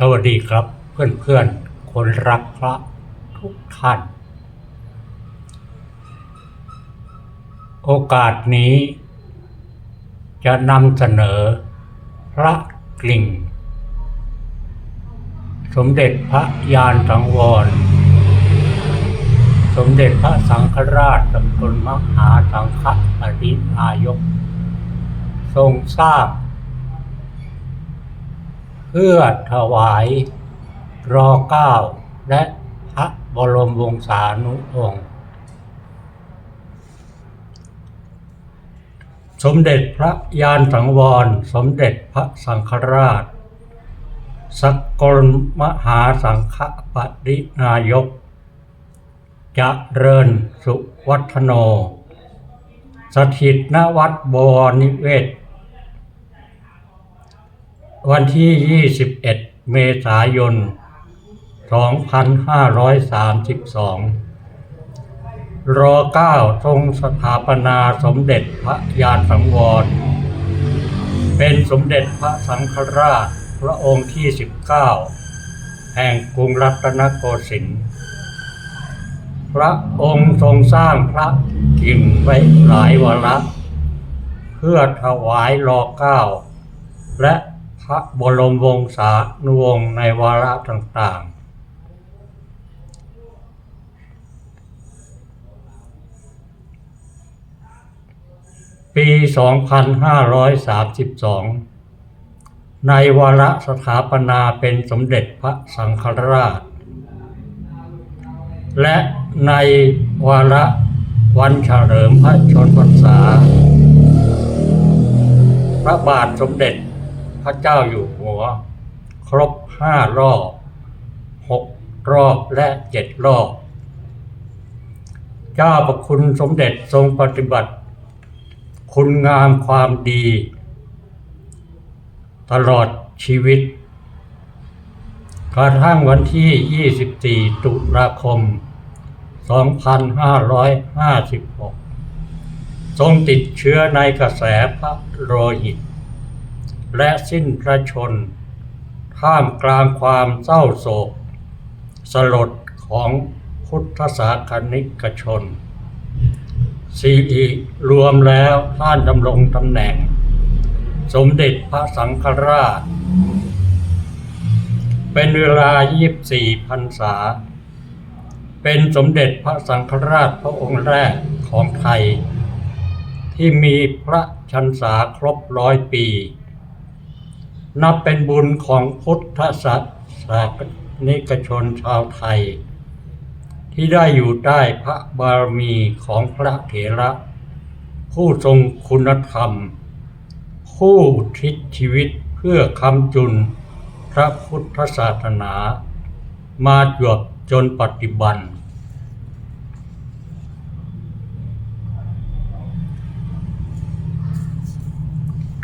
สวัสดีครับเพื่อนเพื่อนๆคนรักพระทุกท่าน โอกาสนี้ จะนำเสนอพระกลิ่ง สมเด็จพระยานสังวร สมเด็จพระสังฆราชสมตนมหาสังฆปรินายก ทรงสร้างเพื่อถวายรอเก้าและพระบรมวงศานุวงศ์สมเด็จพระยานสังวร สมเด็จพระสังฆราช สกลมหาสังฆปรินายก จะเริญสุวัฒโน สถิตณวัดบวรนิเวศ วันที่ 21 เมษายน 2532 รอเก้าทรงสถาปนาสมเด็จพระยานสังวร เป็นสมเด็จพระสังฆราชพระองค์ที่ 19 แห่งกรุงรัตนโกสินทร์ พระองค์ทรงสร้างพระกิ่งไว้หลายวาระ เพื่อถวายรอเก้าและ พระบรมวงศานุวงศ์ในวาระต่างๆ ปี 2532 ในวาระสถาปนาเป็นสมเด็จพระสังฆราช และในวาระวันเฉลิมพระชนพรรษา พระบาทสมเด็จ พระเจ้าอยู่หัว ครบห้ารอบหกรอบและเจ็ดรอบ เจ้าประคุณสมเด็จทรงปฏิบัติ คุณงามความดี ตลอดชีวิตกระทั่งวันที่ 24 ตุลาคม 2556 ทรงติดเชื้อในกระแสพระโลหิต และสิ้นพระชน ท่ามกลางความเศร้าโศก สลดของพุทธศาสนิกชนสีอีรวมแล้วท่านดำรงตำแหน่ง สมเด็จพระสังฆราช เป็นเวลา 24พรรษา เป็นสมเด็จพระสังฆราชพระองค์แรกของไทย ที่มีพระชันษาครบร้อยปี นับเป็นบุญของพุทธศาสนิกชนชาวไทย ที่ได้อยู่ใต้พระบารมีของพระเถระ ผู้ทรงคุณธรรม ผู้ทิศชีวิตเพื่อคำจุนพระพุทธศาสนา มาจวบจนปัจจุบัน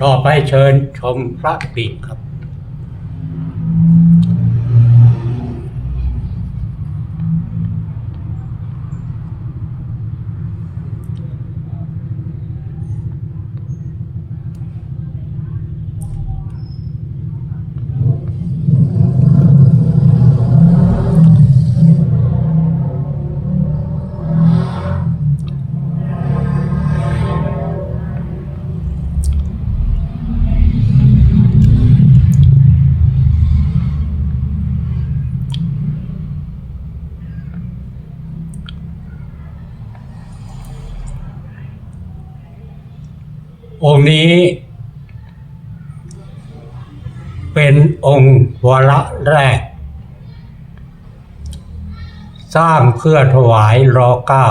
ต่อไปเชิญชมพระปิ่นครับ นี้ เป็นองค์วระแรก สร้างเพื่อถวายรอเก้า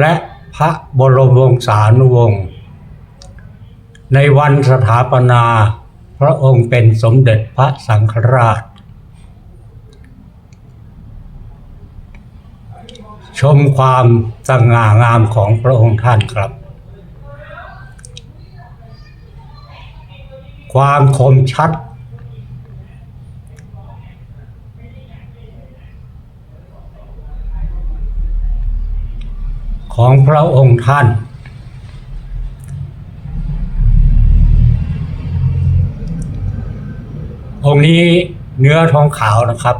และพระบรมวงศานุวงศ์ในวันสถาปนา พระองค์เป็นสมเด็จพระสังฆราช ชมความสง่างามของพระองค์ท่านครับ ความคมชัด ของพระองค์ท่าน องค์นี้เนื้อทองขาวนะครับ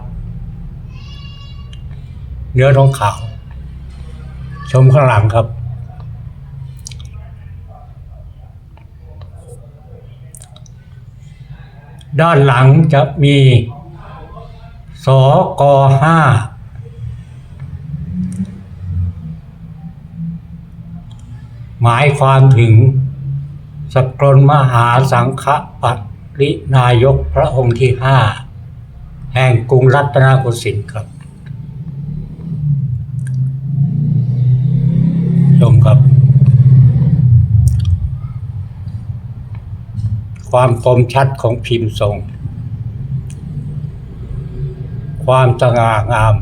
เนื้อทองขาว ชมข้างหลังครับ ด้านหลังจะมีสกห้าหมายความถึงสกลมหาสังฆปรินายกพระองค์ที่ห้าแห่งกรุงรัตนโกสินทร์ครับ ชมครับ ความคมชัดของพิมพ์ทรง ความสง่างาม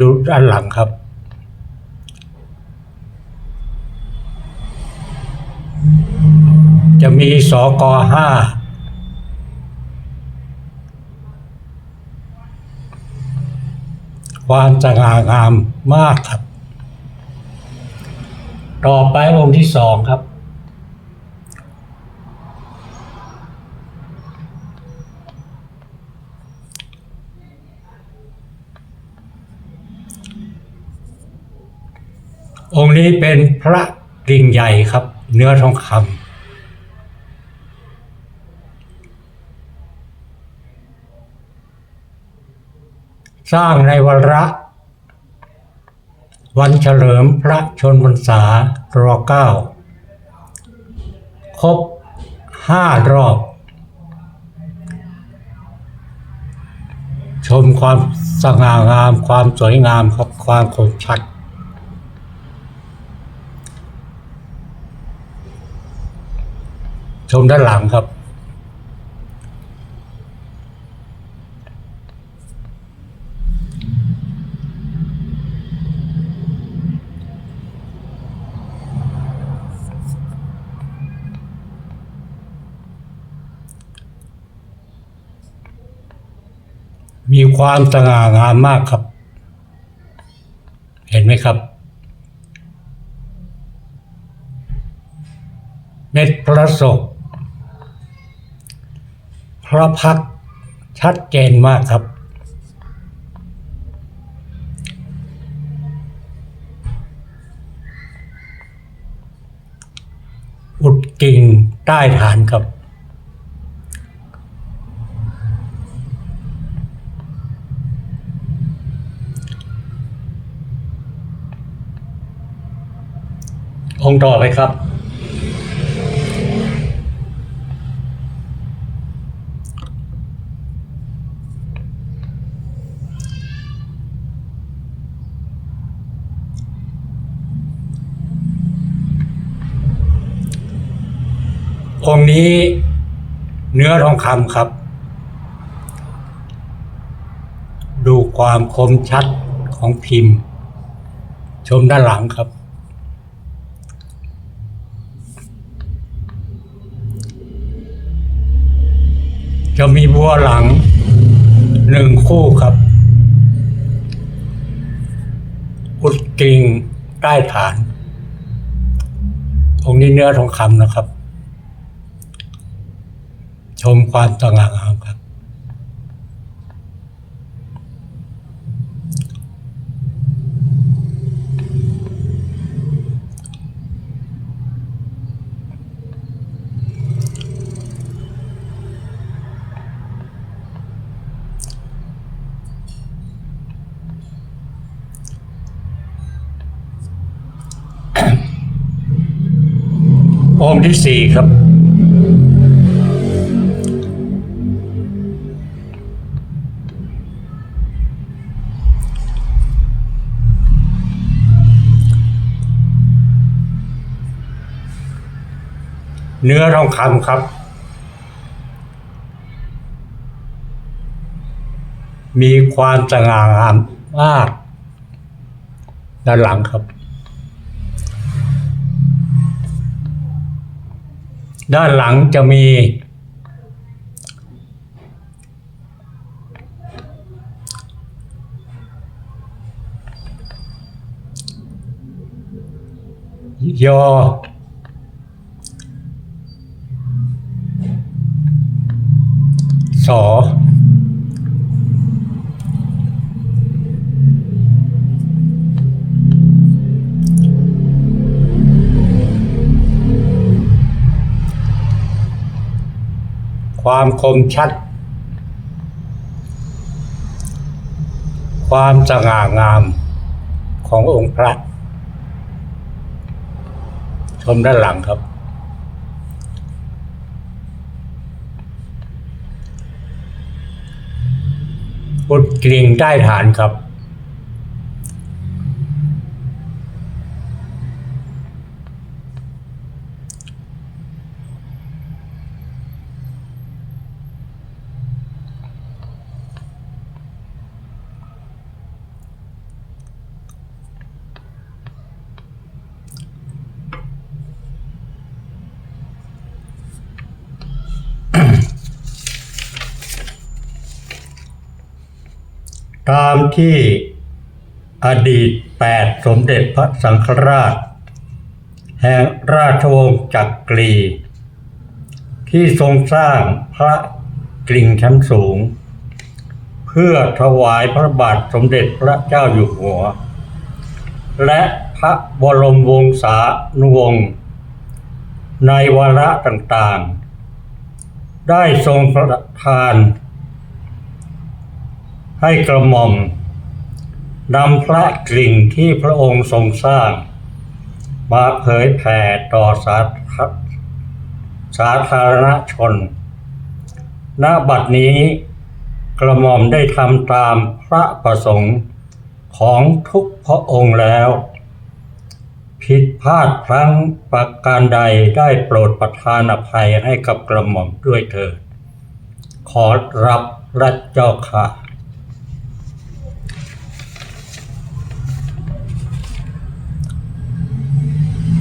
ดูด้านหลังครับ จะมีสกห้าความสง่างามมากครับ ต่อไปองค์ที่สองครับ องค์นี้เป็นพระกิ่งใหญ่ครับ เนื้อทองคำสร้างในวันระ วันเฉลิมพระชนพรรษารอเก้าครบห้ารอบ ชมความสง่างามความสวยงามครับความคมชัด ชมด้านหลังครับ มีความสง่างามมากครับ เห็นไหมครับ เม็ดพระศกพระพักชัดเจนมากครับ อุดกิ่งใต้ฐานครับ ต่อไปครับ องค์นี้เนื้อทองคำครับ ดูความคมชัดของพิมพ์ ชมด้านหลังครับ จะมีบัวหลังหนึ่งคู่ครับอุดกิ่งใต้ฐาน องค์นี้เนื้อทองคำนะครับ ชมความสง่างามครับ องค์ที่สี่ครับ เนื้อทองคำครับ มีความสง่างามมาก ด้านหลังครับ ด้านหลังจะมี ยอ สอ ความคมชัด ความสง่างามขององค์พระ ชมด้านหลังครับอุดกลิ่งได้ฐานครับ ตามที่อดีตแปดสมเด็จพระสังฆราช แห่งราชวงศ์จักรี ที่ทรงสร้างพระกริ่งชั้นสูง เพื่อถวายพระบาทสมเด็จพระเจ้าอยู่หัว และพระบรมวงศานุวงศ์ในวาระต่างๆ ได้ทรงประทาน ให้กระหม่อมนำพระกลิ่งที่พระองค์ทรงสร้าง มาเผยแผ่ต่อสาธาสาธารณชน ณ บัดนี้กระหม่อมได้ทำตามพระประสงค์ของทุกพระองค์แล้ว ผิดพลาดพลั้งประการใดได้โปรดประทานอภัยให้กับกระหม่อมด้วยเถิด ขอรับรัชเจ้าค่ะ